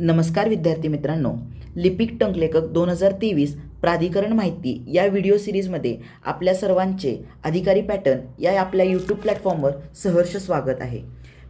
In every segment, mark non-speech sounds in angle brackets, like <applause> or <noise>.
नमस्कार विद्यार्थी मित्रांनो. लिपिक टंकलेखक दोन हजार तेवीस प्राधिकरण माहिती या व्हिडिओ सिरीजमध्ये आपल्या सर्वांचे अधिकारी पॅटर्न या आपल्या यूट्यूब प्लॅटफॉर्मवर सहर्ष स्वागत आहे.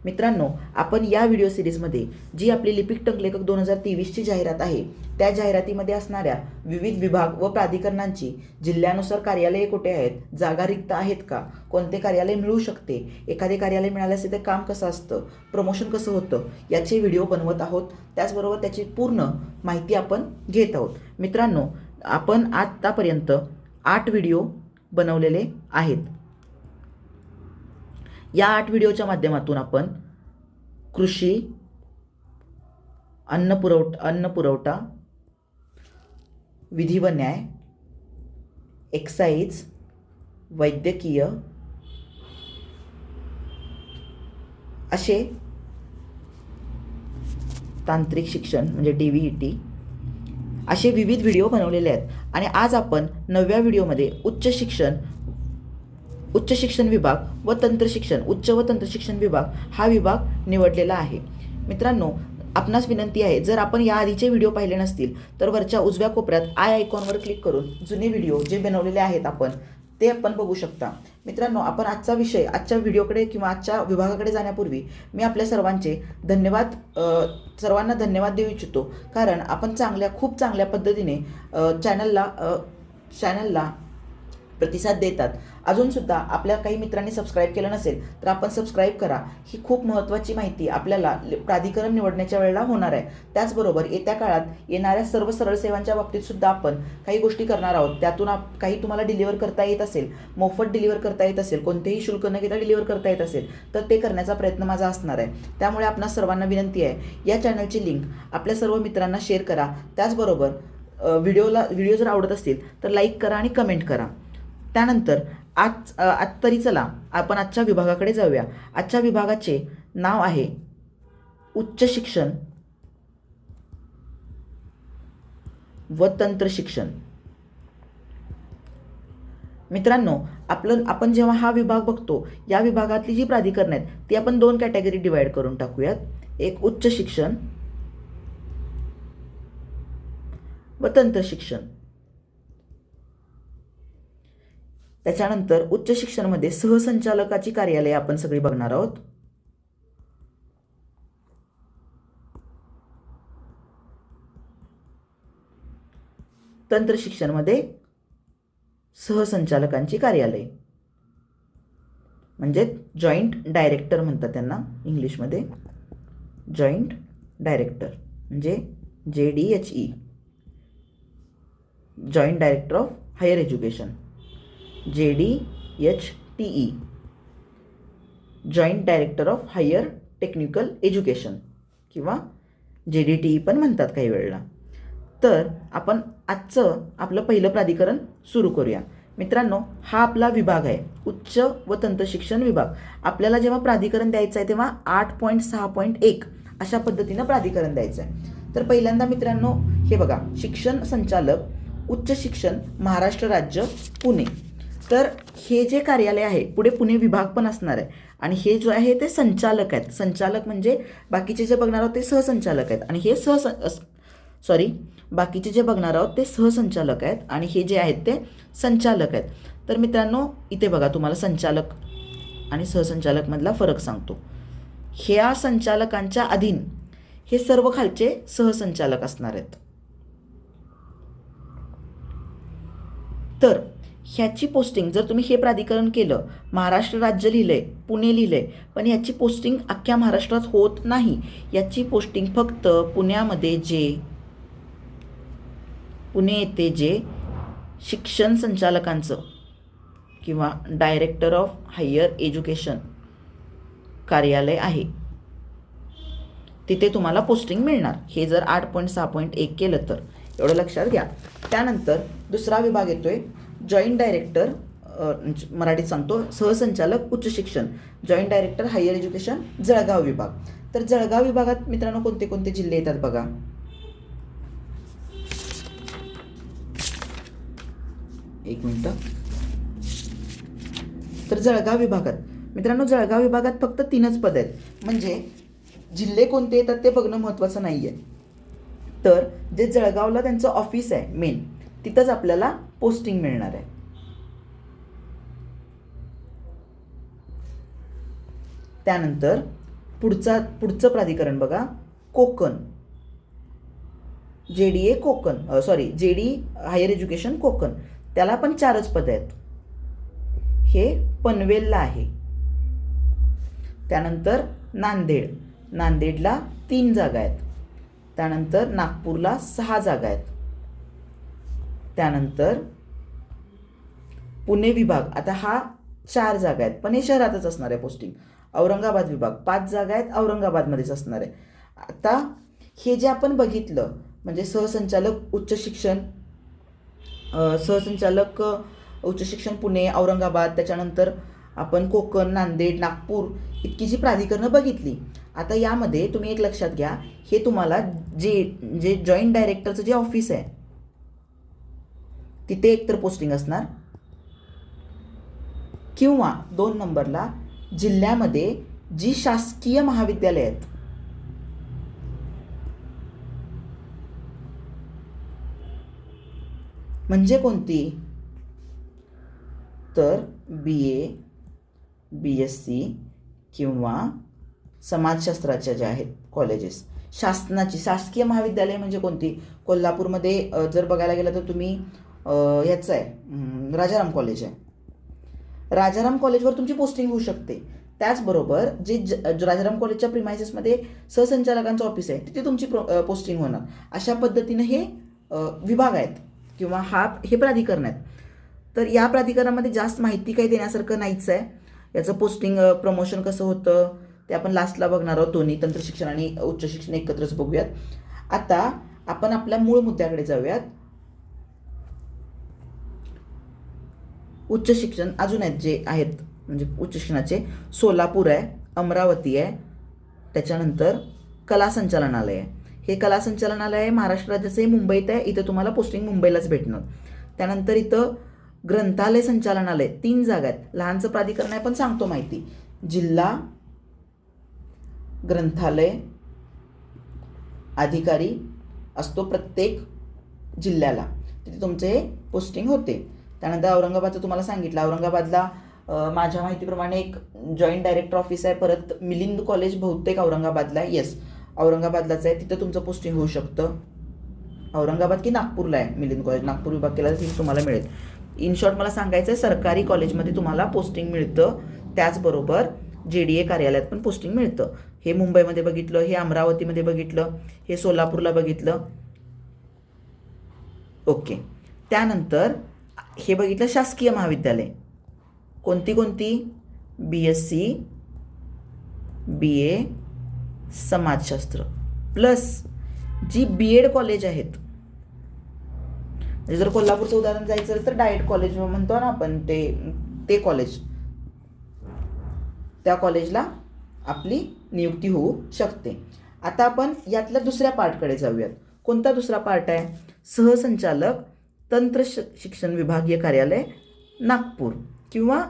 मित्रांनो आपण या व्हिडिओ सिरीजमध्ये जी आपली लिपिक टंकलेखक दोन हजार तेवीसची जाहिरात आहे त्या जाहिरातीमध्ये असणाऱ्या विविध विभाग व प्राधिकरणांची जिल्ह्यानुसार कार्यालये कुठे आहेत जागा रिक्त आहेत का कोणते कार्यालय मिळू शकते एखादे कार्यालय मिळाल्यास असेल ते काम कसं असतं प्रमोशन कसं होतं याचे व्हिडिओ बनवत आहोत. त्याचबरोबर त्याची पूर्ण माहिती आपण घेत आहोत. मित्रांनो आपण आत्तापर्यंत आठ व्हिडिओ बनवलेले आहेत. या आठ व्हिडिओच्या माध्यमातून आपण कृषी अन्न पुरवठ अन्न पुरवठा विधी व न्याय एक्साईज वैद्यकीय असे तांत्रिक शिक्षण म्हणजे डी व्ही ई टी असे विविध व्हिडिओ बनवलेले आहेत. आणि आज आपण नवव्या व्हिडिओमध्ये उच्च शिक्षण उच्च शिक्षण विभाग व तंत्रशिक्षण उच्च व तंत्रशिक्षण विभाग हा विभाग निवडलेला आहे. मित्रांनो आपणास विनंती आहे जर आपण या आधीचे व्हिडिओ पाहिले नसतील तर वरच्या उजव्या कोपऱ्यात आय आयकॉनवर क्लिक करून जुने व्हिडिओ जे बनवलेले आहेत आपण ते आपण बघू शकता. मित्रांनो आपण आजचा विषय आजच्या व्हिडिओकडे किंवा आजच्या विभागाकडे जाण्यापूर्वी मी आपल्या सर्वांचे धन्यवाद सर्वांना धन्यवाद देऊ इच्छितो. कारण आपण चांगल्या खूप चांगल्या पद्धतीने चॅनलला चॅनलला प्रतिसाद देतात. अजूनसुद्धा आपल्या काही मित्रांनी सबस्क्राईब केलं नसेल तर आपण सबस्क्राईब करा. ही खूप महत्त्वाची माहिती आपल्याला प्राधिकरण निवडण्याच्या वेळेला होणार आहे. त्याचबरोबर येत्या काळात येणाऱ्या सर्व सरळ सेवांच्या बाबतीत सुद्धा आपण काही गोष्टी करणार आहोत. त्यातून आप काही तुम्हाला डिलिव्हर करता येत असेल मोफत डिलिव्हर करता येत असेल कोणतेही शुल्क न घेता डिलिव्हर करता येत असेल तर ते करण्याचा प्रयत्न माझा असणार आहे. त्यामुळे आपणा सर्वांना विनंती आहे या चॅनलची लिंक आपल्या सर्व मित्रांना शेअर करा. त्याचबरोबर व्हिडिओला व्हिडिओ जर आवडत असतील तर लाईक करा आणि कमेंट करा. त्यानंतर आज आज तरी चला. आपण आजच्या विभागाकडे जाऊया. आजच्या विभागाचे नाव आहे उच्च शिक्षण व तंत्र शिक्षण. मित्रांनो आपलं आपण जेव्हा हा विभाग बघतो या विभागातली जी प्राधिकरण आहेत ती आपण दोन कॅटेगरी डिवाईड करून टाकूयात. एक उच्च शिक्षण व तंत्र शिक्षण. त्याच्यानंतर उच्च शिक्षणामध्ये सहसंचालकाची कार्यालये आपण सगळी बघणार आहोत. तंत्र शिक्षणमध्ये सहसंचालकांची कार्यालय. म्हणजे जॉईंट डायरेक्टर म्हणतात त्यांना इंग्लिशमध्ये. जॉईंट डायरेक्टर म्हणजे J D H E joint director of higher education J D H T E joint director of higher technical education किंवा जे डी टी ई पण म्हणतात काही वेळेला. तर आपण आजचं आपलं पहिलं प्राधिकरण सुरू करूया. मित्रांनो हा आपला विभाग आहे. उच्च व तंत्रशिक्षण विभाग. आपल्याला जेव्हा प्राधिकरण द्यायचं आहे तेव्हा आठ पॉईंट सहा पॉईंट एक अशा पद्धतीनं प्राधिकरण द्यायचं आहे. तर पहिल्यांदा मित्रांनो हे बघा. शिक्षण संचालक उच्च शिक्षण महाराष्ट्र राज्य पुणे. तर हे जे कार्यालय आहे पुढे पुणे विभाग पण असणार आहे. आणि हे जो आहे ते संचालक आहेत. संचालक म्हणजे बाकीचे जे बघणार आहोत ते सहसंचालक आहेत. आणि हे सह सॉरी बाकीचे जे बघणार आहोत ते सहसंचालक आहेत. आणि हे जे आहेत ते संचालक आहेत. तर मित्रांनो इथे बघा तुम्हाला संचालक आणि सहसंचालकमधला फरक सांगतो. ह्या संचालकांच्या अधीन हे सर्व खालचे सहसंचालक असणार आहेत. तर ह्याची पोस्टिंग जर तुम्ही हे प्राधिकरण केलं महाराष्ट्र राज्य लिहिलं आहे पुणे लिहिलं आहे पण ह्याची पोस्टिंग अख्ख्या महाराष्ट्रात होत नाही याची पोस्टिंग फक्त पुण्यामध्ये जे पुणे येथे जे शिक्षण संचालकांचं किंवा डायरेक्टर ऑफ हायर एज्युकेशन कार्यालय आहे. तिथे तुम्हाला पोस्टिंग मिळणार. हे जर आठ पॉईंट सहा पॉईंट एक केलं तर. एवढं लक्षात घ्या. त्यानंतर दुसरा विभाग येतोय. जॉईंट डायरेक्टर म्हणजे मराठीत सांगतो सहसंचालक उच्च शिक्षण. Joint director higher education Jalgaon विभाग. तर जळगाव विभागात मित्रांनो कोणते कोणते जिल्हे येतात बघा? एक मिनटं. तर जळगाव विभागात. मित्रांनो जळगाव विभागात फक्त तीनच पद आहेत. म्हणजे जिल्हे कोणते येतात ते बघणं महत्त्वाचं नाही आहे तर जे जळगावला त्यांचं ऑफिस आहे मेन तिथंच आपल्याला पोस्टिंग मिळणार आहे. त्यानंतर पुढचा पुढचं प्राधिकरण बघा Konkan. J D A Konkan sorry J D higher education Konkan. त्याला पण चारच पदं आहेत. हे पनवेलला आहे. त्यानंतर नांदेड. नांदेडला तीन जागा आहेत. त्यानंतर नागपूरला सहा जागा आहेत. त्यानंतर पुणे विभाग. आता हा चार जागा आहेत. पण हे शहरातच असणार आहे पोस्टिंग औरंगाबाद विभाग. पाच जागा आहेत औरंगाबादमध्येच असणार आहे. आता हे जे आपण बघितलं म्हणजे सहसंचालक उच्च शिक्षण सहसंचालक उच्च शिक्षण पुणे औरंगाबाद त्याच्यानंतर आपण कोकण नांदेड नागपूर इतकी जी प्राधिकरणं बघितली. आता यामध्ये तुम्ही एक लक्षात घ्या हे तुम्हाला जे जे जॉईंट डायरेक्टरचं जे ऑफिस आहे तिथे एकतर पोस्टिंग असणार. किंवा दोन नंबरला जिल्ह्यामध्ये जी शासकीय महाविद्यालय आहेत. म्हणजे कोणती? तर बी ए बी एस सी किंवा समाजशास्त्राच्या ज्या आहेत कॉलेजेस शासनाची शासकीय महाविद्यालय म्हणजे कोणती? कोल्हापूरमध्ये जर बघायला गेलं तर तुम्ही ह्याचं आहे. राजाराम कॉलेज आहे. राजाराम कॉलेजवर तुमची पोस्टिंग होऊ शकते. त्याचबरोबर जे ज राजाराम कॉलेजच्या प्रिमायसेसमध्ये सहसंचालकांचं ऑफिस आहे तिथे तुमची प्रो पोस्टिंग होणार. अशा पद्धतीनं हे विभाग आहेत किंवा हा हे प्राधिकरण आहेत. तर या प्राधिकरणामध्ये जास्त माहिती काही देण्यासारखं नाहीच आहे. याचं पोस्टिंग प्रमोशन कसं होतं ते आपण लास्टला बघणार आहोत. दोन्ही तंत्रशिक्षण आणि उच्च शिक्षण एकत्रच बघूयात. आता आपण आपल्या मूळ मुद्द्याकडे जाऊयात. उच्च शिक्षण अजून आहेत जे आहेत म्हणजे उच्च शिक्षणाचे सोलापूर आहे अमरावती आहे त्याच्यानंतर कला संचालनालय आहे. हे कला संचालनालय आहे महाराष्ट्र हे मुंबईत आहे इथं तुम्हाला पोस्टिंग मुंबईलाच भेटणार. त्यानंतर इथं ग्रंथालय संचालनालय तीन जागा आहेत. लहानचं प्राधिकरण आहे पण सांगतो माहिती. जिल्हा ग्रंथालय अधिकारी असतो प्रत्येक जिल्ह्याला. तिथे तुमचे पोस्टिंग होते. त्यानंतर औरंगाबादचं तुम्हाला सांगितलं. औरंगाबादला माझ्या माहितीप्रमाणे एक जॉईंट डायरेक्टर ऑफिस आहे. परत मिलिंद कॉलेज बहुतेक औरंगाबादला आहे. येस औरंगाबादलाच आहे. तिथं तुमचं पोस्टिंग होऊ शकतं. औरंगाबाद की नागपूरला आहे मिलिंद कॉलेज नागपूर विभाग केला तर तिथे तुम्हाला मिळेल. इन शॉर्ट मला सांगायचं आहे सरकारी कॉलेजमध्ये तुम्हाला पोस्टिंग मिळतं. त्याचबरोबर जे डी ए कार्यालयात पण पोस्टिंग मिळतं. हे मुंबईमध्ये बघितलं हे अमरावतीमध्ये बघितलं हे सोलापूरला बघितलं. ओके त्यानंतर हे बघितलं शासकीय महाविद्यालय. कोणती कोणती? बी एस सी बी ए समाजशास्त्र. Plus G B Ed college आहेत म्हणजे जर कोल्हापूरचं उदाहरण जायचं असेल तर डायट कॉलेज म्हणतो ना आपण ते ते कॉलेज त्या कॉलेजला आपली नियुक्ती होऊ शकते. आता आपण यातल्या दुसऱ्या पार्टकडे जाऊयात. कोणता दुसरा पार्ट आहे? सहसंचालक तंत्र श शिक्षण विभागीय कार्यालय नागपूर. किंवा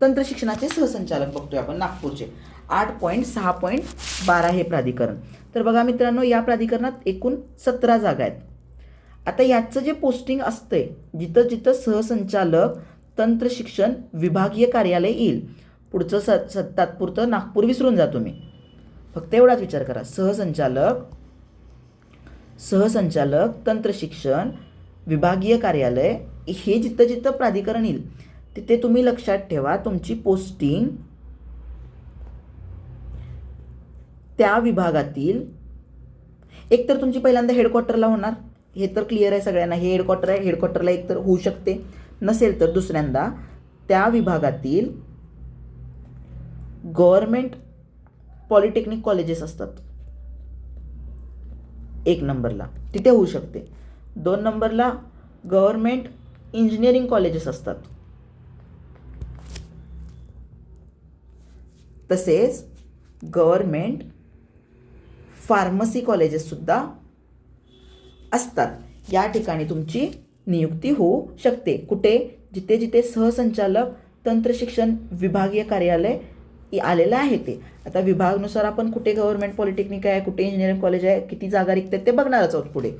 तंत्र शिक्षणाचे सहसंचालक बघतोय आपण नागपूरचे. आठ पॉईंट सहा पॉईंट बारा हे प्राधिकरण. तर बघा मित्रांनो या प्राधिकरणात एकूण सतरा जागा आहेत. आता याचं जे पोस्टिंग असतंय जिथं जिथं सहसंचालक तंत्र शिक्षण विभागीय कार्यालय येईल पुढचं स स तात्पुरतं नागपूर विसरून जा तुम्ही. फक्त एवढाच विचार करा. सहसंचालक सहसंचालक तंत्र शिक्षण विभागीय कार्यालय हे जिथं जिथं प्राधिकरण येईल तिथे तुम्ही लक्षात ठेवा तुमची पोस्टिंग त्या विभागातील. एकतर तुमची पहिल्यांदा हेडक्वार्टरला होणार. हे तर क्लिअर आहे सगळ्यांना. हे हेडक्वार्टर आहे. हेडक्वार्टरला एकतर होऊ शकते. नसेल तर दुसऱ्यांदा त्या विभागातील गव्हर्मेंट पॉलिटेक्निक कॉलेजेस असतात. एक नंबरला. तिथे होऊ शकते. दोन नंबरला गव्हर्मेंट इंजिनिअरिंग कॉलेजेस असतात. तसेच गव्हर्मेंट फार्मसी कॉलेजेससुद्धा असतात. या ठिकाणी तुमची नियुक्ती होऊ शकते. कुठे? जिथे जिथे सहसंचालक तंत्र शिक्षण विभागीय कार्यालय आलेलं आहे ते. आता विभागानुसार आपण कुठे गव्हर्मेंट पॉलिटेक्निक आहे कुठे इंजिनिअरिंग कॉलेज आहे किती जागा रिक्त आहेत ते बघणारच आहोत पुढे.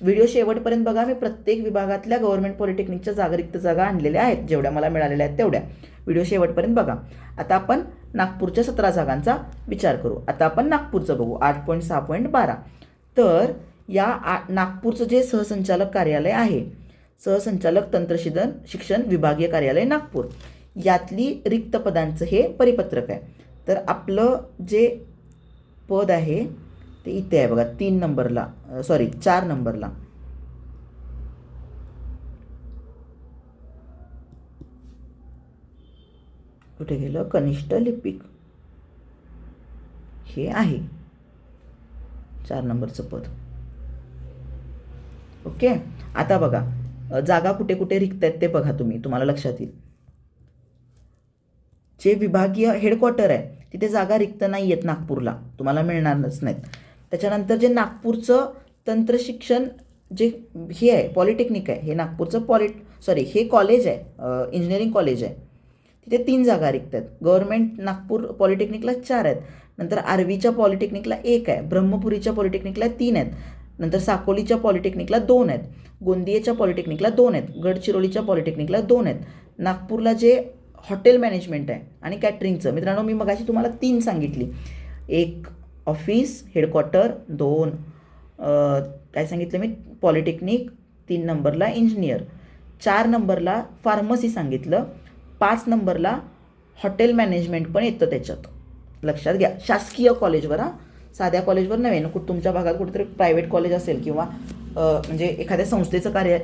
व्हिडिओ शेवटपर्यंत बघा. मी प्रत्येक विभागातल्या गव्हर्नमेंट पॉलिटेक्निकच्या जागरिक्त जागा आणलेल्या आहेत. जेवढ्या मला मिळालेल्या आहेत तेवढ्या. व्हिडिओ शेवटपर्यंत बघा. आता आपण नागपूरच्या सतरा जागांचा विचार करू. आता आपण नागपूरचं बघू. आठ पॉईंट सहा पॉईंट बारा. तर या आ नागपूरचं जे सहसंचालक कार्यालय आहे सहसंचालक तंत्रशिदन शिक्षण विभागीय कार्यालय नागपूर. यातली रिक्त पदांचं हे परिपत्रक आहे. तर आपलं जे पद आहे ते इथे आहे बघा तीन नंबरला सॉरी चार नंबरला. कुठे गेलं? कनिष्ठ लिपिक. हे आहे. चार नंबरचं पद. ओके? आता बघा जागा कुठे कुठे रिक्त आहेत ते बघा तुम्ही तुम्हाला लक्षात येईल. जे विभागीय हेडक्वार्टर आहे तिथे जागा रिक्त नाही आहेत नागपूरला. तुम्हाला मिळणारच नाहीत. त्याच्यानंतर जे नागपूरचं तंत्रशिक्षण जे हे आहे पॉलिटेक्निक आहे हे नागपूरचं पॉलिट सॉरी हे कॉलेज आहे इंजिनिअरिंग कॉलेज आहे. तिथे तीन जागा रिक्त आहेत. गव्हर्नमेंट नागपूर पॉलिटेक्निकला चार आहेत. नंतर आर्वीच्या पॉलिटेक्निकला एक आहे. ब्रह्मपुरीच्या पॉलिटेक्निकला तीन आहेत. नंतर साकोलीच्या पॉलिटेक्निकला दोन आहेत. गोंदियेच्या पॉलिटेक्निकला दोन आहेत. गडचिरोलीच्या पॉलिटेक्निकला दोन आहेत. नागपूरला जे हॉटेल मॅनेजमेंट आहे आणि कॅटरिंगचं मित्रांनो मी मगाशी तुम्हाला तीन सांगितली. एक ऑफिस हेडक्वार्टर दोन. काय सांगितलं मी? पॉलिटेक्निक तीन नंबरला इंजिनियर. चार नंबरला फार्मसी सांगितलं. पाच नंबरला हॉटेल मॅनेजमेंट पण येतं त्याच्यात. लक्षात घ्या. शासकीय कॉलेजवर हा. साध्या कॉलेजवर नव्हे. ना कुठं तुमच्या भागात कुठेतरी प्रायव्हेट कॉलेज असेल किंवा म्हणजे एखाद्या संस्थेचं कार्य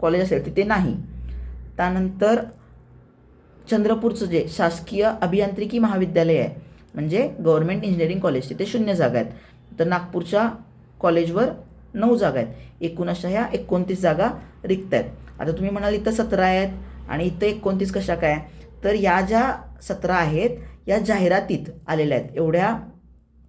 कॉलेज असेल तिथे नाही. त्यानंतर चंद्रपूरचं जे शासकीय अभियांत्रिकी महाविद्यालय आहे म्हणजे गव्हर्नमेंट इंजिनिअरिंग कॉलेज तिथे शून्य जागा आहेत. तर नागपूरच्या कॉलेजवर नऊ जागा आहेत. एकूण अशा ह्या एकोणतीस जागा रिक्त आहेत. आता तुम्ही म्हणाल इथं सतरा आहेत आणि इथं एकोणतीस कशा काय? तर या ज्या सतरा आहेत या जाहिरातीत आलेल्या आहेत. एवढ्या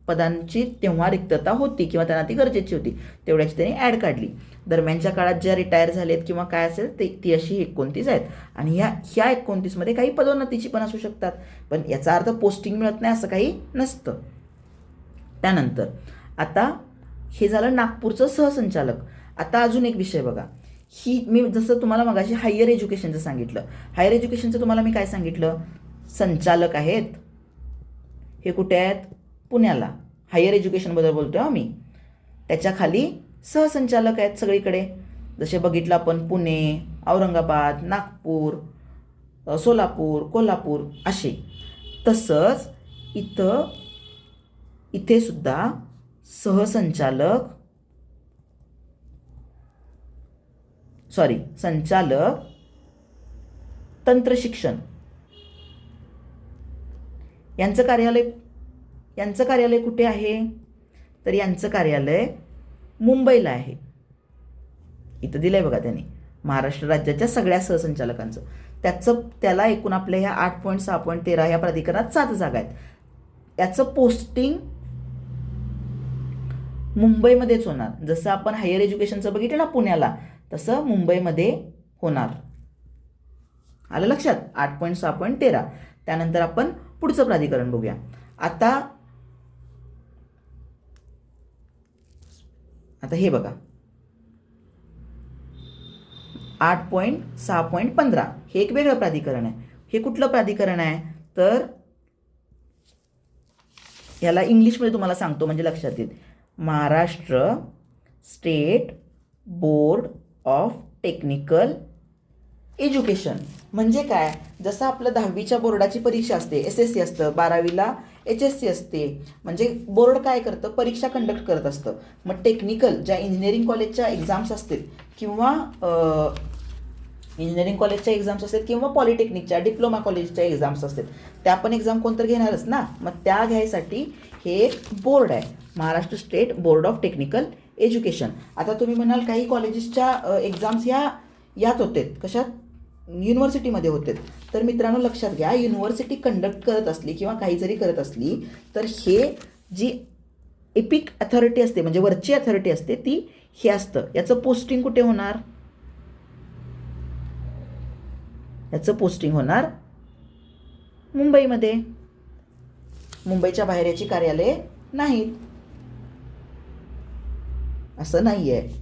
पदांची तेव्हा रिक्तता होती किंवा त्यांना ती गरजेची होती तेवढ्याची त्यांनी ॲड काढली. दरम्यानच्या काळात ज्या रिटायर झालेत किंवा काय असेल ते ती अशी एकोणतीस आहेत. आणि ह्या ह्या एकोणतीसमध्ये काही पदोन्नतीची पण असू शकतात. पण याचा अर्थ पोस्टिंग मिळत नाही असं काही नसतं. त्यानंतर आता हे झालं नागपूरचं सहसंचालक. आता अजून एक विषय बघा. ही मी जसं तुम्हाला मगाशी हायर एज्युकेशनचं सांगितलं. हायर एज्युकेशनचं तुम्हाला मी काय सांगितलं? संचालक आहेत. हे कुठे आहेत? पुण्याला. हायर एज्युकेशनबद्दल बोलतो आहे आम्ही. त्याच्याखाली सहसंचालक आहेत सगळीकडे. जसे बघितलं आपण पुणे औरंगाबाद नागपूर सोलापूर कोल्हापूर असे. तसंच इथं इथे सुद्धा सहसंचालक सॉरी संचालक तंत्रशिक्षण यांचं कार्यालय यांचं कार्यालय कुठे आहे? तर यांचं कार्यालय मुंबईला आहे. इथं दिलं आहे बघा त्यांनी. महाराष्ट्र राज्याच्या सगळ्या सहसंचालकांचं. त्याचं त्याला एकूण आपल्या ह्या आठ पॉईंट सहा पॉईंट तेरा ह्या प्राधिकरणात सात जागा आहेत. याचं पोस्टिंग मुंबईमध्येच होणार. जसं आपण हायर एज्युकेशनचं बघितलं ना पुण्याला तसं मुंबईमध्ये होणार. आलं लक्षात? आठ पॉईंट सहा पॉईंट तेरा. त्यानंतर आपण पुढचं प्राधिकरण बघूया. आता आता हे बघा. आठ पॉईंट सहा पॉईंट पंधरा. हे एक वेगळं प्राधिकरण आहे. हे कुठलं प्राधिकरण आहे? तर याला इंग्लिशमध्ये तुम्हाला सांगतो म्हणजे लक्षात येईल. Maharashtra state board of technical education. म्हणजे काय? जसं आपलं दहावीच्या बोर्डाची परीक्षा असते एस एस सी असतं बारावीला एच एस सी असते. म्हणजे बोर्ड काय करतं? परीक्षा कंडक्ट करत असतं. मग टेक्निकल ज्या इंजिनिअरिंग कॉलेजच्या एक्झाम्स असतील किंवा इंजिनिअरिंग कॉलेजच्या एक्झाम्स असतात किंवा पॉलिटेक्निकच्या डिप्लोमा कॉलेजच्या एक्झाम्स असतात त्या पण एक्झाम कोणतर घेणारच ना? मग त्या घ्यायसाठी हे एक बोर्ड आहे. Maharashtra state board of technical education आता तुम्ही म्हणाल काही कॉलेजेसच्या एक्झाम्स ह्या यात होते. कशात? युनिव्हर्सिटीमध्ये होते. तर मित्रांनो लक्षात घ्या युनिव्हर्सिटी कंडक्ट करत असली किंवा काही जरी करत असली तर हे जी एपिक अथॉरिटी असते म्हणजे वरची अथॉरिटी असते ती हे असतं. याचं पोस्टिंग कुठे होणार? याचं पोस्टिंग होणार मुंबईमध्ये. मुंबईच्या बाहेर याची कार्यालये नाहीत. असं नाही आहे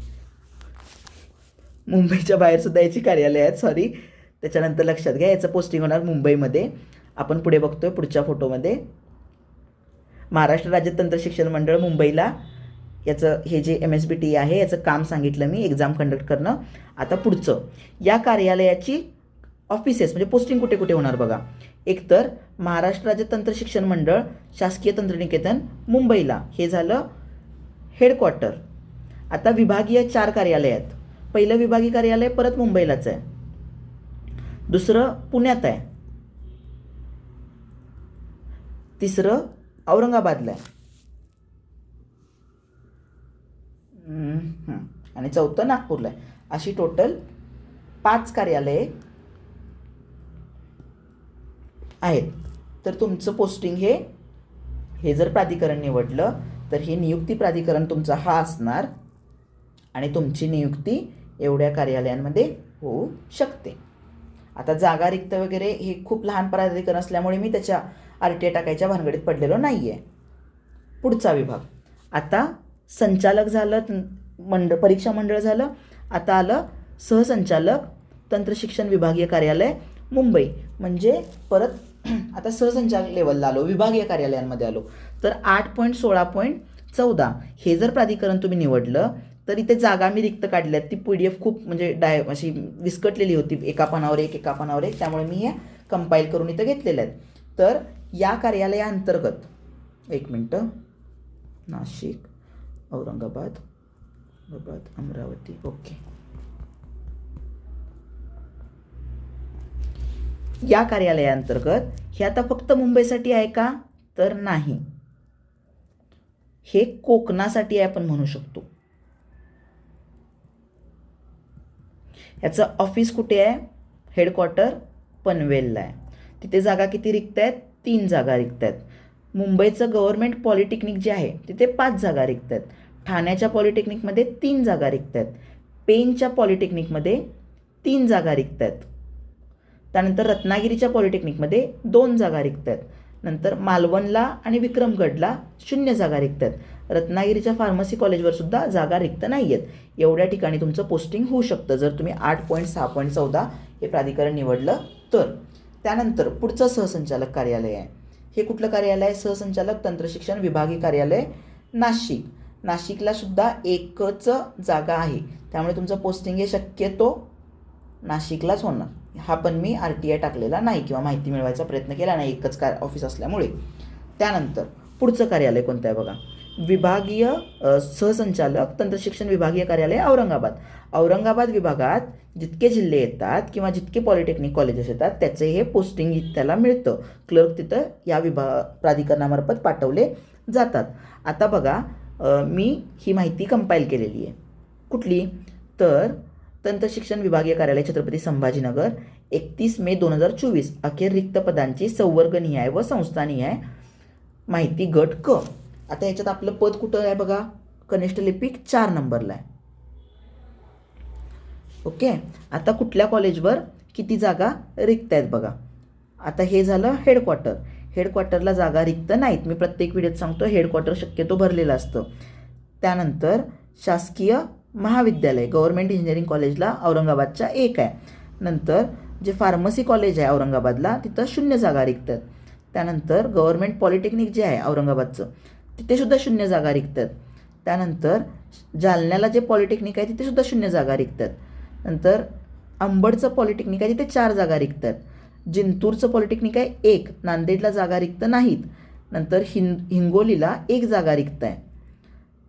मुंबईच्या बाहेर सुद्धा याची कार्यालय आहेत सॉरी त्याच्यानंतर लक्षात घ्या याचं पोस्टिंग होणार मुंबईमध्ये. आपण पुढे बघतोय पुढच्या फोटोमध्ये महाराष्ट्र राज्य तंत्र शिक्षण मंडळ मुंबईला याचं हे जे एम एस बी टी आहे याचं काम सांगितलं मी एक्झाम कंडक्ट करणं. आता पुढचं. या कार्यालयाची ऑफिसेस म्हणजे पोस्टिंग कुठे कुठे होणार बघा. एकतर महाराष्ट्र राज्य तंत्र शिक्षण मंडळ शासकीय तंत्रनिकेतन मुंबईला. हे झालं हेडक्वार्टर आता विभागीय चार कार्यालय आहेत. पहिलं विभागीय कार्यालय परत मुंबईलाच आहे. दुसरं पुण्यात आहे. तिसरं औरंगाबादला आहे. आणि चौथं नागपूरला आहे. अशी टोटल पाच कार्यालये आहेत. तर तुमचं पोस्टिंग हे हे जर प्राधिकरण निवडलं तर हे नियुक्ती प्राधिकरण तुमचा हा असणार. आणि तुमची नियुक्ती एवढ्या कार्यालयांमध्ये होऊ शकते. आता जागा रिक्त वगैरे हे खूप लहान प्राधिकरण असल्यामुळे मी त्याच्या आर टी आय टाकायच्या भानगडीत पडलेलो नाही आहे पुढचा विभाग. आता संचालक झालं मंड परीक्षा मंडळ झालं आता आलं सहसंचालक तंत्रशिक्षण विभागीय कार्यालय मुंबई. म्हणजे परत <clears throat> आता सहसंचालक लेवलला आलो विभागीय कार्यालयांमध्ये आलो. तर आठ पॉईंट सोळा पॉईंट चौदा हे जर प्राधिकरण तुम्ही निवडलं तर इथे जागा मी रिक्त काढल्यात ती पी डी एफ खूप म्हणजे डाय अशी विस्कटलेली होती. एका पानावर एक एका पानावर एक. त्यामुळे मी हे कंपाईल करून इथं घेतलेल्या आहेत. तर या कार्यालयाअंतर्गत एक मिनटं. नाशिक औरंगाबाद औरंगाबाद अमरावती. ओके. या कार्यालयाअंतर्गत हे आता फक्त मुंबईसाठी आहे का? तर नाही. हे कोकणासाठी आहे आपण म्हणू शकतो. याचं ऑफिस कुठे आहे? हेडक्वार्टर पनवेलला आहे. तिथे जागा किती रिक्त आहेत तीन जागा रिक्त आहेत मुंबईचं गव्हर्नमेंट पॉलिटेक्निक जे आहे तिथे पाच जागा रिक्त आहेत ठाण्याच्या पॉलिटेक्निकमध्ये तीन जागा रिक्त आहेत पेनच्या पॉलिटेक्निकमध्ये तीन जागा रिक्त आहेत त्यानंतर रत्नागिरीच्या पॉलिटेक्निकमध्ये दोन जागा रिक्त आहेत नंतर मालवणला आणि विक्रमगडला शून्य जागा रिक्त आहेत रत्नागिरीच्या फार्मसी कॉलेजवर सुद्धा जागा रिक्त नाही आहेत एवढ्या ठिकाणी तुमचं पोस्टिंग होऊ शकतं. जर तुम्ही आठ पॉईंट सहा पॉईंट चौदा हे प्राधिकरण निवडलं तर. त्यानंतर पुढचं सहसंचालक कार्यालय आहे. हे कुठलं कार्यालय? आहे सहसंचालक तंत्रशिक्षण विभागीय कार्यालय नाशिक. नाशिकला सुद्धा एकच जागा आहे. त्यामुळे तुमचं पोस्टिंग हे शक्यतो नाशिकलाच होणार. हा पण मी आर टी आय टाकलेला नाही किंवा माहिती मिळवायचा प्रयत्न केला नाही. एकच का ऑफिस असल्यामुळे. त्यानंतर पुढचं कार्यालय कोणतं आहे बघा? विभागीय सहसंचालक तंत्रशिक्षण विभागीय कार्यालय औरंगाबाद. औरंगाबाद विभागात जितके जिल्हे येतात किंवा जितके पॉलिटेक्निक कॉलेजेस येतात त्याचे हे पोस्टिंग त्याला मिळतं. क्लर्क तिथं या विभाग प्राधिकरणामार्फत पाठवले जातात. आता बघा मी ही माहिती कंपाईल केलेली आहे. कुठली? तर तंत्रशिक्षण विभागीय कार्यालय छत्रपती संभाजीनगर एकतीस मे दोन हजार चोवीस. अखेर रिक्त पदांची संवर्गनिहाय व संस्थानिहाय माहिती गट क. आता याच्यात आपलं पद कुठं आहे बघा? कनिष्ठ लिपिक चार नंबरला आहे. ओके? आता कुठल्या कॉलेजवर किती जागा रिक्त आहेत बघा? आता हे झालं हेडक्वार्टर. हेडक्वार्टरला जागा रिक्त नाहीत. मी प्रत्येक व्हिडिओत सांगतो हेडक्वार्टर शक्यतो भरलेलं असतं. त्यानंतर शासकीय महाविद्यालय गव्हर्नमेंट इंजिनिअरिंग कॉलेजला औरंगाबादच्या एक आहे. नंतर जे फार्मसी कॉलेज आहे औरंगाबादला तिथं शून्य जागा रिक्त आहेत. त्यानंतर गव्हर्नमेंट पॉलिटेक्निक जे आहे औरंगाबादचं तिथेसुद्धा शून्य जागा रिकतात त्यानंतर जालन्याला जे पॉलिटेक्निक आहे तिथे सुद्धा शून्य जागा रिकतात नंतर अंबडचं पॉलिटेक्निक आहे तिथे चार जागा रिकतात जिंतूरचं पॉलिटेक्निक आहे एक. नांदेडला जागा रिक्त नाहीत. नंतर हिं हिंगोलीला एक जागा रिक्त आहे.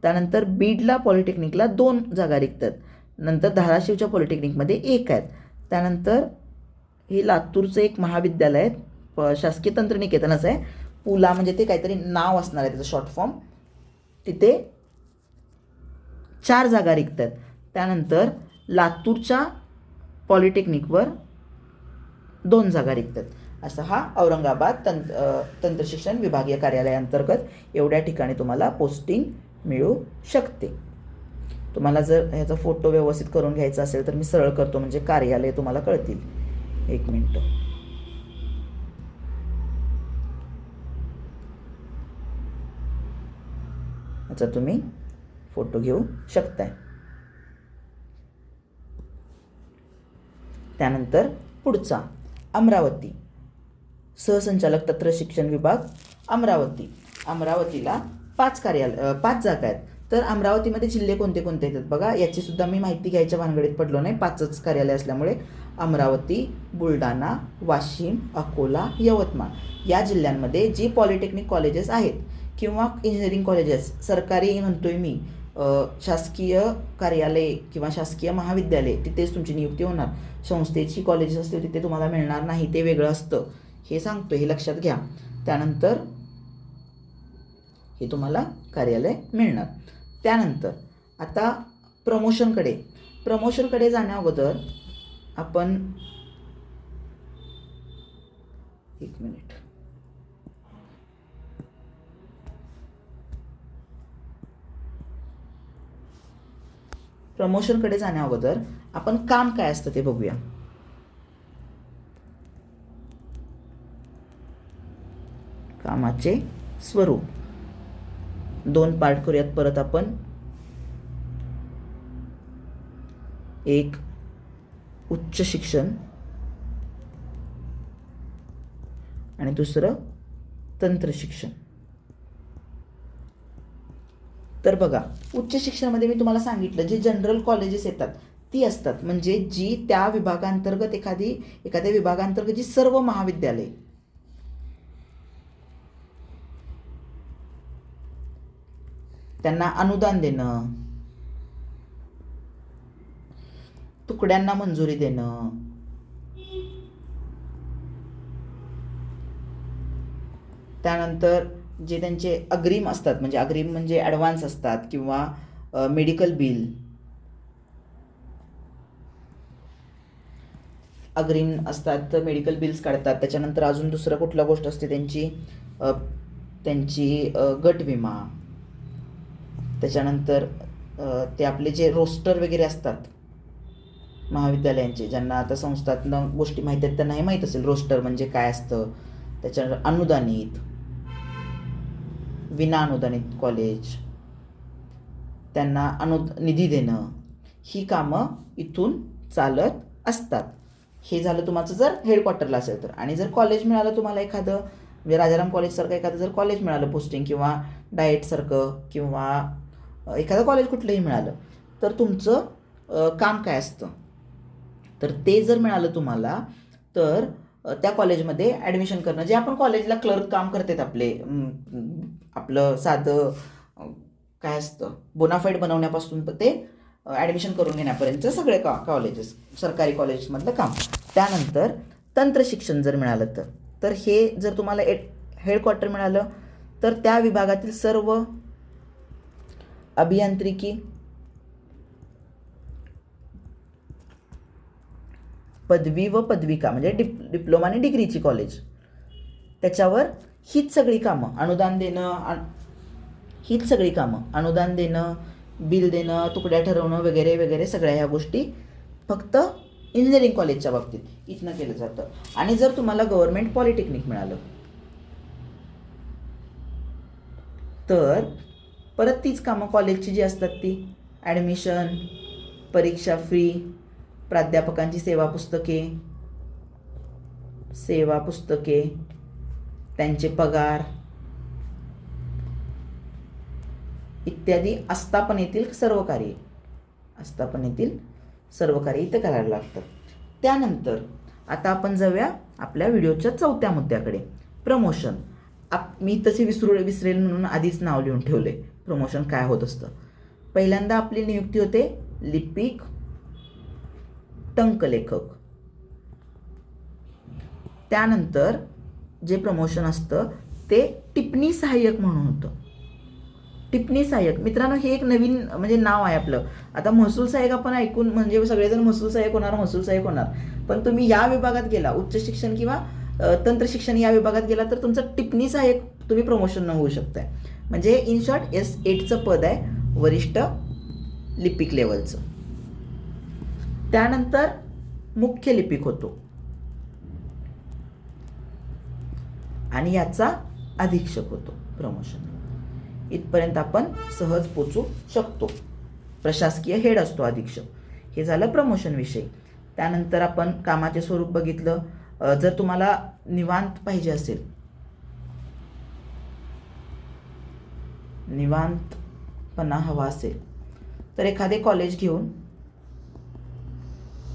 त्यानंतर बीडला पॉलिटेक्निकला दोन जागा रिकतात नंतर धाराशिवच्या पॉलिटेक्निकमध्ये एक आहेत. त्यानंतर हे लातूरचं एक महाविद्यालय आहे प शासकीय तंत्रनिकेतनच आहे. पुला म्हणजे ते काहीतरी नाव असणार आहे त्याचं शॉर्ट फॉर्म तिथे चार जागा रिक्त आहेत त्यानंतर लातूरच्या पॉलिटेक्निकवर दोन जागा रिक्त आहेत असा हा औरंगाबाद तंत्र तंत्रशिक्षण विभागीय कार्यालयाअंतर्गत एवढ्या ठिकाणी तुम्हाला पोस्टिंग मिळू शकते. तुम्हाला जर ह्याचा फोटो व्यवस्थित करून घ्यायचा असेल तर मी सरळ करतो म्हणजे कार्यालय तुम्हाला कळतील. एक मिनटं. चा तुम्ही फोटो घेऊ शकताय. त्यानंतर पुढचा अमरावती. सहसंचालक तंत्र शिक्षण विभाग अमरावती. अमरावतीला पाच कार्यालय पाच जागा आहेत. तर अमरावतीमध्ये जिल्हे कोणते कोणते येतात बघा याची सुद्धा मी माहिती घ्यायच्या भानगडीत पडलो नाही. पाचच कार्यालय असल्यामुळे अमरावती बुलढाणा वाशिम अकोला यवतमाळ या जिल्ह्यांमध्ये जी पॉलिटेक्निक कॉलेजेस आहेत किंवा इंजिनिअरिंग कॉलेजेस सरकारी म्हणतोय मी शासकीय कार्यालय किंवा शासकीय महाविद्यालय तिथेच तुमची नियुक्ती होणार. संस्थेची कॉलेजेस असतील तिथे तुम्हाला मिळणार नाही ते वेगळं असतं. हे सांगतो हे लक्षात घ्या. त्यानंतर हे तुम्हाला कार्यालय मिळणार. त्यानंतर आता प्रमोशनकडे प्रमोशनकडे जाण्या अगोदर आपण एक मिनिट प्रमोशनकडे जाण्या अगोदर आपण काम काय असतं ते बघूया. कामाचे स्वरूप. दोन पार्ट करूयात परत आपण. एक उच्च शिक्षण. आणि दुसरं तंत्र शिक्षण. तर बघा उच्च शिक्षणामध्ये मी तुम्हाला सांगितलं जे जनरल कॉलेजेस येतात ती असतात. म्हणजे जी त्या विभागांतर्गत एखादी एखाद्या विभागांतर्गत जी सर्व महाविद्यालय. त्यांना अनुदान देणं. तुकड्यांना मंजुरी देणं. त्यानंतर जे त्यांचे अग्रिम असतात म्हणजे अग्रिम म्हणजे ॲडव्हान्स असतात किंवा मेडिकल बिल अग्रिम असतात तर मेडिकल बिल्स काढतात. त्याच्यानंतर अजून दुसरं कुठला गोष्ट असते त्यांची? त्यांची गट विमा. त्याच्यानंतर ते आपले जे रोस्टर वगैरे असतात महाविद्यालयांचे ज्यांना आता संस्थात्मक गोष्टी माहीत आहेत त्यांना हे माहीत असेल रोस्टर म्हणजे काय असतं. त्याच्यानंतर अनुदानित. विना अनुदानित कॉलेज त्यांना अनु निधी देणं. ही कामं इथून चालत असतात. हे झालं तुमचं जर हेडक्वार्टरला असेल तर. आणि जर कॉलेज मिळालं तुम्हाला एखादं म्हणजे राजाराम कॉलेजसारखं एखादं जर कॉलेज मिळालं पोस्टिंग किंवा डाएटसारखं किंवा एखादं कॉलेज कुठलंही मिळालं तर तुमचं काम काय असतं? तर ते जर मिळालं तुम्हाला तर त्या कॉलेजमध्ये ॲडमिशन करणं. जे आपण कॉलेजला क्लर्क काम करतात आपले आपलं साधं काय असतं बोनाफाईड बनवण्यापासून ते ॲडमिशन करून घेण्यापर्यंत सगळे का कॉलेजेस सरकारी कॉलेजमधलं काम. त्यानंतर तंत्र शिक्षण जर मिळालं तर तर हे जर तुम्हाला एड हेडक्वार्टर मिळालं तर त्या विभागातील सर्व अभियांत्रिकी पदवी व पदविका म्हणजे डिप डिप्लोमा आणि डिग्रीची कॉलेज त्याच्यावर हीच सगळी कामं. अनुदान देणं हीच सगळी कामं. अनुदान देणं बिल देणं तुकड्या ठरवणं वगैरे वगैरे सगळ्या ह्या गोष्टी फक्त इंजिनिअरिंग कॉलेजच्या बाबतीत इथनं केलं जातं. आणि जर तुम्हाला गव्हर्नमेंट पॉलिटेक्निक मिळालं तर परत तीच कामं कॉलेजची जी असतात ती ॲडमिशन परीक्षा फी प्राध्यापकांची सेवा पुस्तके सेवा पुस्तके त्यांचे पगार इत्यादी आस्थापनेतील सर्व कार्ये आस्थापनेतील सर्व कार्य इथं करायला लागतं त्यानंतर आता आपण जाऊया आपल्या व्हिडिओच्या चौथ्या मुद्द्याकडे. प्रमोशन. आप मी तसे विसरू विसरेल म्हणून आधीच नाव लिहून ठेवले प्रमोशन काय होत असतं? पहिल्यांदा आपली नियुक्ती होते लिपिक टंकलेखक. त्यानंतर जे प्रमोशन असतं ते टिपणी सहाय्यक म्हणून होतं. टिप्पणी सहाय्यक. मित्रांनो हे एक नवीन म्हणजे नाव आहे आपलं. आता महसूल सहाय्यक आपण ऐकून म्हणजे सगळेजण महसूल सहाय्यक होणार महसूल सहाय्यक होणार. पण तुम्ही या विभागात गेला उच्च शिक्षण किंवा तंत्रशिक्षण तंत्र शिक्षण या विभागात गेला तर तुमचं टिप्पणी सहाय्यक तुम्ही प्रमोशन न होऊ शकताय. म्हणजे इन शॉर्ट एस एटचं पद आहे वरिष्ठ लिपिक लेवलचं त्यानंतर मुख्य लिपिक होतो. आणि याचा अधीक्षक होतो प्रमोशन. इथपर्यंत आपण सहज पोचू शकतो. प्रशासकीय हेड असतो अधीक्षक. हे झालं प्रमोशनविषयी त्यानंतर आपण कामाचे स्वरूप बघितलं. जर तुम्हाला निवांत पाहिजे असेल. निवांतपणा हवा असेल. तर एखादे कॉलेज घेऊन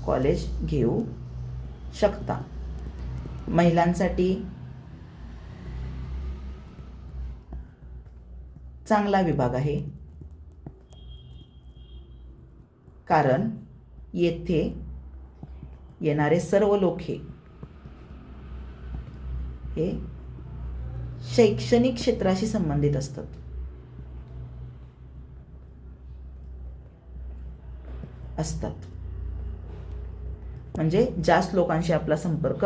कॉलेज घेऊ शकता. महिलांसाठी चांगला विभाग आहे. कारण येथे येणारे सर्व लोक हे शैक्षणिक क्षेत्राशी संबंधित असतात. असतात. म्हणजे जास्त लोकांशी आपला संपर्क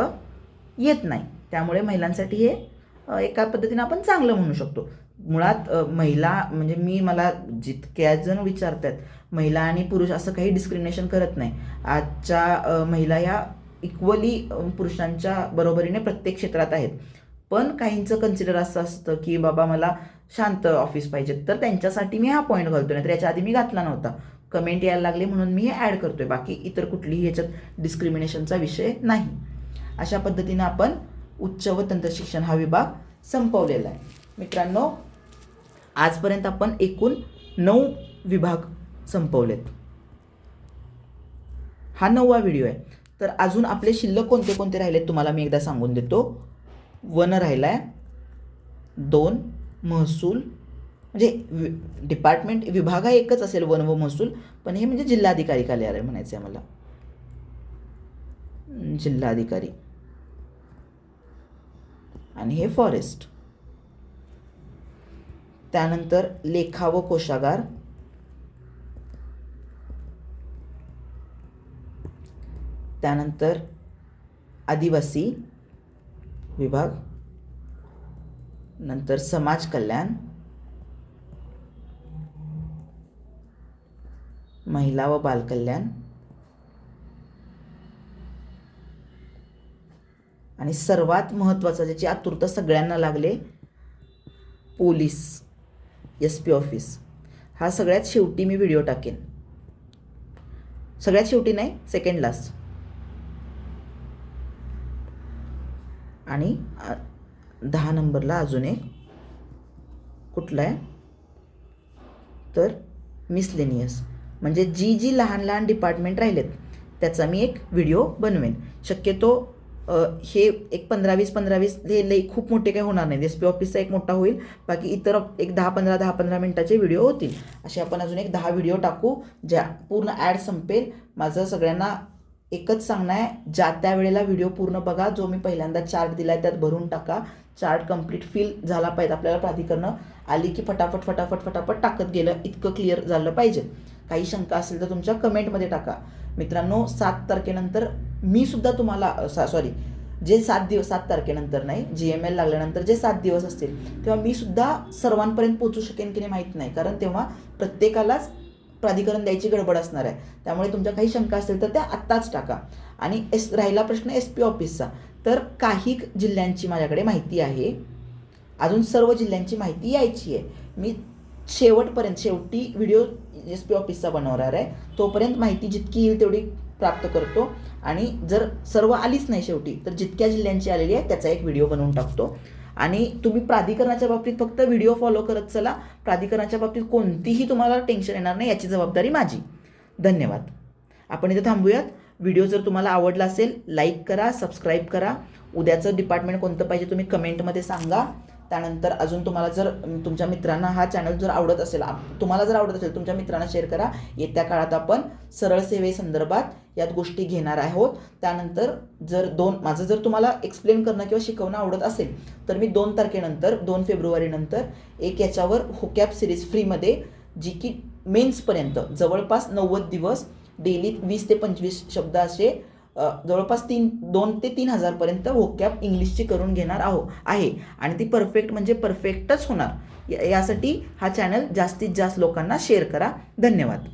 येत नाही. त्यामुळे महिलांसाठी हे एका पद्धतीने आपण चांगलं म्हणू शकतो. मुळात महिला म्हणजे मी मला जितक्या जण विचारतात महिला आणि पुरुष असं काही डिस्क्रिमिनेशन करत नाही. आजच्या महिला या इक्वली पुरुषांच्या बरोबरीने प्रत्येक क्षेत्रात आहेत. पण काहींचं कन्सिडर असं असतं की बाबा मला शांत ऑफिस पाहिजे. तर त्यांच्यासाठी मी हा पॉईंट घालतो नाही तर याच्या आधी मी घातला नव्हता. कमेंट यायला लागले म्हणून मी हे ॲड करतोय. बाकी इतर कुठलीही ह्याच्यात डिस्क्रिमिनेशनचा विषय नाही. अशा पद्धतीनं आपण उच्च व तंत्रशिक्षण हा विभाग संपवलेला आहे. मित्रांनो आजपर्यंत आपण एकूण नऊ विभाग संपवलेत. हा नववा व्हिडिओ आहे. तर अजून आपले शिल्लक कोणते कोणते राहिलेत तुम्हाला मी एकदा सांगून देतो. वन राहिला आहे दोन महसूल म्हणजे वि डिपार्टमेंट विभाग हा एकच असेल वन व महसूल पण हे म्हणजे जिल्हाधिकारी कार्यालय म्हणायचं आहे मला. जिल्हाधिकारी. आणि हे फॉरेस्ट. त्यानंतर लेखा व कोशागार. त्यानंतर आदिवासी विभाग. नंतर समाज कल्याण. महिला व बालकल्याण आणि सर्वात महत्त्वाचं ज्याची आतुरता सगळ्यांना लागले पोलीस. S P office. हा सगळ्यात शेवटी मी व्हिडिओ टाकेन. सगळ्यात शेवटी नाही सेकंड लास्ट आणि दहा नंबरला अजून एक. कुठला आहे? तर मिसलेनियस म्हणजे जी जी लहान लहान डिपार्टमेंट राहिलेत त्याचा मी एक व्हिडिओ बनवेन. शक्यतो हे एक पंधरा वीस पंधरा वीस हे लई खूप मोठे काही होणार नाही एस पी ऑफिसचा एक मोठा होईल. बाकी इतर एक दहा पंधरा दहा पंधरा मिनटाचे व्हिडिओ होतील. असे आपण अजून एक दहा व्हिडिओ टाकू ज्या पूर्ण ॲड संपेल. माझं सगळ्यांना एकच सांगणं आहे ज्या त्या वेळेला व्हिडिओ पूर्ण बघा. जो मी पहिल्यांदा चार्ट दिला आहे त्यात भरून टाका. चार्ट कंप्लीट फिल झाला पाहिजे आपल्याला प्राधिकरणं. आली की फटाफट फटाफट फटाफट टाकत गेलं इतकं क्लिअर झालं पाहिजे. काही शंका असेल तर तुमच्या कमेंटमध्ये टाका. मित्रांनो सात तारखेनंतर मी सुद्धा तुम्हाला सॉरी जे सात दिवस सात तारखेनंतर नाही जी एम एल लागल्यानंतर जे सात दिवस असतील तेव्हा मी सुद्धा सर्वांपर्यंत पोचू शकेन की नाही माहीत नाही. कारण तेव्हा प्रत्येकालाच प्राधिकरण द्यायची गडबड असणार आहे. त्यामुळे तुमच्या काही शंका असतील तर त्या आत्ताच टाका. आणि एस राहिला प्रश्न एस पी ऑफिसचा तर काही जिल्ह्यांची माझ्याकडे माहिती आहे. अजून सर्व जिल्ह्यांची माहिती यायची आहे. मी शेवटपर्यंत शेवटी व्हिडिओ एस पी ऑफिसचा बनवणार आहे. तोपर्यंत माहिती जितकी येईल तेवढी प्राप्त करतो. आणि जर सर्व आलीच नाही शेवटी तर जितक्या जिल्ह्यांची आलेली आहे त्याचा एक व्हिडिओ बनवून टाकतो. आणि तुम्ही प्राधिकरणाच्या बाबतीत फक्त व्हिडिओ फॉलो करत चला. प्राधिकरणाच्या बाबतीत कोणतीही तुम्हाला टेन्शन येणार नाही याची जबाबदारी माझी. धन्यवाद. आपण इथे थांबूयात. व्हिडिओ जर तुम्हाला आवडला असेल लाईक करा सबस्क्राईब करा. उद्याचं डिपार्टमेंट कोणतं पाहिजे तुम्ही कमेंटमध्ये सांगा. त्यानंतर अजून तुम्हाला जर तुमच्या मित्रांना हा चॅनल जर आवडत असेल तुम्हाला जर आवडत असेल तुमच्या मित्रांना शेअर करा. येत्या काळात आपण सरळ सेवेसंदर्भात यात गोष्टी घेणार आहोत. त्यानंतर जर दोन माझं जर तुम्हाला एक्सप्लेन करणं किंवा शिकवणं आवडत असेल तर मी दोन तारखेनंतर दोन फेब्रुवारीनंतर एक याच्यावर हुकॅप सिरीज फ्रीमध्ये जी की मेन्सपर्यंत जवळपास नव्वद दिवस डेली वीस ते पंचवीस शब्द असे जवळपास तीन दोन ते तीन हजारपर्यंत होकॅप इंग्लिशची करून घेणार आहो आहे. आणि ती परफेक्ट म्हणजे परफेक्टच होणार. यासाठी हा चॅनल जास्तीत जास्त लोकांना शेअर करा. धन्यवाद.